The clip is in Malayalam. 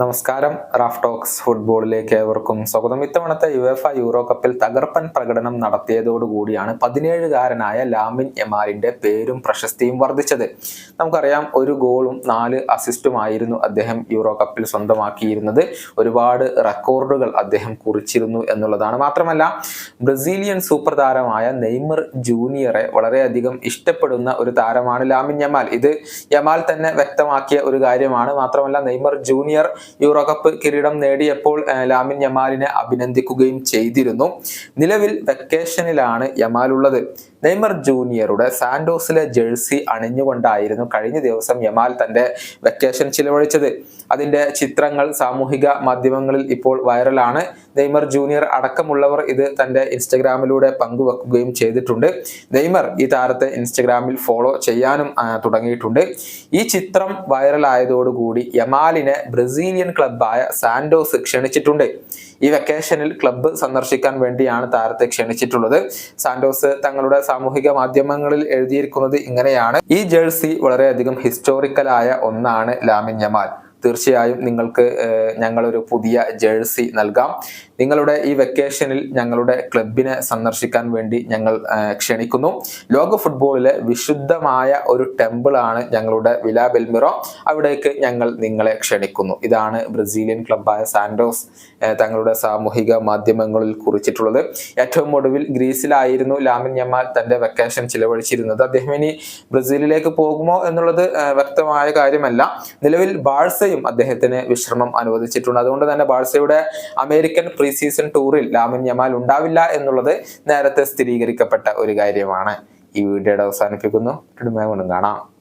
നമസ്കാരം. റാഫ് ടോക്സ് ഫുട്ബോളിലേക്ക് ഏവർക്കും സ്വാഗതം. ഇത്തവണത്തെ യുഎഫ യൂറോ കപ്പിൽ തകർപ്പൻ പ്രകടനം നടത്തിയതോടുകൂടിയാണ് പതിനേഴുകാരനായ ലാമിൻ എമാലിന്റെ പേരും പ്രശസ്തിയും വർദ്ധിച്ചത്. നമുക്കറിയാം ഒരു ഗോളും നാല് അസിസ്റ്റുമായിരുന്നു അദ്ദേഹം യൂറോ കപ്പിൽ സ്വന്തമാക്കിയിരുന്നത്. ഒരുപാട് റെക്കോർഡുകൾ അദ്ദേഹം കുറിച്ചിരുന്നു എന്നുള്ളതാണ്. മാത്രമല്ല ബ്രസീലിയൻ സൂപ്പർ താരമായ നെയ്മർ ജൂനിയറെ വളരെയധികം ഇഷ്ടപ്പെടുന്ന ഒരു താരമാണ് ലാമിൻ യമാൽ. ഇത് യമാൽ തന്നെ വ്യക്തമാക്കിയ ഒരു കാര്യമാണ്. മാത്രമല്ല നെയ്മർ ജൂനിയർ യൂറോ കപ്പ് കിരീടം നേടിയപ്പോൾ ലാമിൻ യമാലിനെ അഭിനന്ദിക്കുകയും ചെയ്തിരുന്നു. നിലവിൽ വെക്കേഷനിലാണ് യമാൽ ഉള്ളത് നെയ്മർ ജൂനിയറുടെ സാന്റോസിലെ ജേഴ്സി അണിഞ്ഞുകൊണ്ടായിരുന്നു കഴിഞ്ഞ ദിവസം യമാൽ തന്റെ വെക്കേഷൻ ചിലവഴിച്ചത്. അതിന്റെ ചിത്രങ്ങൾ സാമൂഹിക മാധ്യമങ്ങളിൽ ഇപ്പോൾ വൈറലാണ്. നെയ്മർ ജൂനിയർ അടക്കമുള്ളവർ ഇത് തന്റെ ഇൻസ്റ്റഗ്രാമിലൂടെ പങ്കുവെക്കുകയും ചെയ്തിട്ടുണ്ട്. നെയ്മർ ഈ താരത്തെ ഇൻസ്റ്റഗ്രാമിൽ ഫോളോ ചെയ്യാനും തുടങ്ങിയിട്ടുണ്ട്. ഈ ചിത്രം വൈറലായതോടുകൂടി യമാലിനെ ബ്രസീലിയൻ ക്ലബായ സാന്റോസ് ക്ഷണിച്ചിട്ടുണ്ട്. ഈ വെക്കേഷനിൽ ക്ലബ്ബ് സന്ദർശിക്കാൻ വേണ്ടിയാണ് താരത്തെ ക്ഷണിച്ചിട്ടുള്ളത്. സാന്റോസ് തങ്ങളുടെ സാമൂഹിക മാധ്യമങ്ങളിൽ എഴുതിയിരിക്കുന്നത് ഇങ്ങനെയാണ്. ഈ ജേഴ്സി വളരെയധികം ഹിസ്റ്റോറിക്കലായ ഒന്നാണ് ലാമിൻ യമാൽ തീർച്ചയായും നിങ്ങൾക്ക് ഞങ്ങളൊരു പുതിയ ജേഴ്സി നൽകാം. നിങ്ങളുടെ ഈ വെക്കേഷനിൽ ഞങ്ങളുടെ ക്ലബിനെ സന്ദർശിക്കാൻ വേണ്ടി ഞങ്ങൾ ക്ഷണിക്കുന്നു. ലോക ഫുട്ബോളിലെ വിശുദ്ധമായ ഒരു ടെമ്പിൾ ആണ് ഞങ്ങളുടെ വില ബെൽമിറോ. അവിടേക്ക് ഞങ്ങൾ നിങ്ങളെ ക്ഷണിക്കുന്നു. ഇതാണ് ബ്രസീലിയൻ ക്ലബായ സാൻഡോസ് തങ്ങളുടെ സാമൂഹിക മാധ്യമങ്ങളിൽ കുറിച്ചിട്ടുള്ളത്. ഏറ്റവും ഒടുവിൽ ഗ്രീസിലായിരുന്നു ലാമിൻ യമാൽ തന്റെ വെക്കേഷൻ ചിലവഴിച്ചിരുന്നത്. അദ്ദേഹം ഇനി ബ്രസീലിലേക്ക് പോകുമോ എന്നുള്ളത് വ്യക്തമായ കാര്യമല്ല. നിലവിൽ ബാഴ്സയും അദ്ദേഹത്തിന് വിശ്രമം അനുവദിച്ചിട്ടുണ്ട്. അതുകൊണ്ട് തന്നെ ബാഴ്സയുടെ അമേരിക്കൻ പ്രീ സീസൺ ടൂറിൽ ലാമിൻ യമാൽ ഉണ്ടാവില്ല എന്നുള്ളത് നേരത്തെ സ്ഥിരീകരിക്കപ്പെട്ട ഒരു കാര്യമാണ്. ഈ വീഡിയോയുടെ അവസാനിപ്പിക്കുന്നു. കാണാം.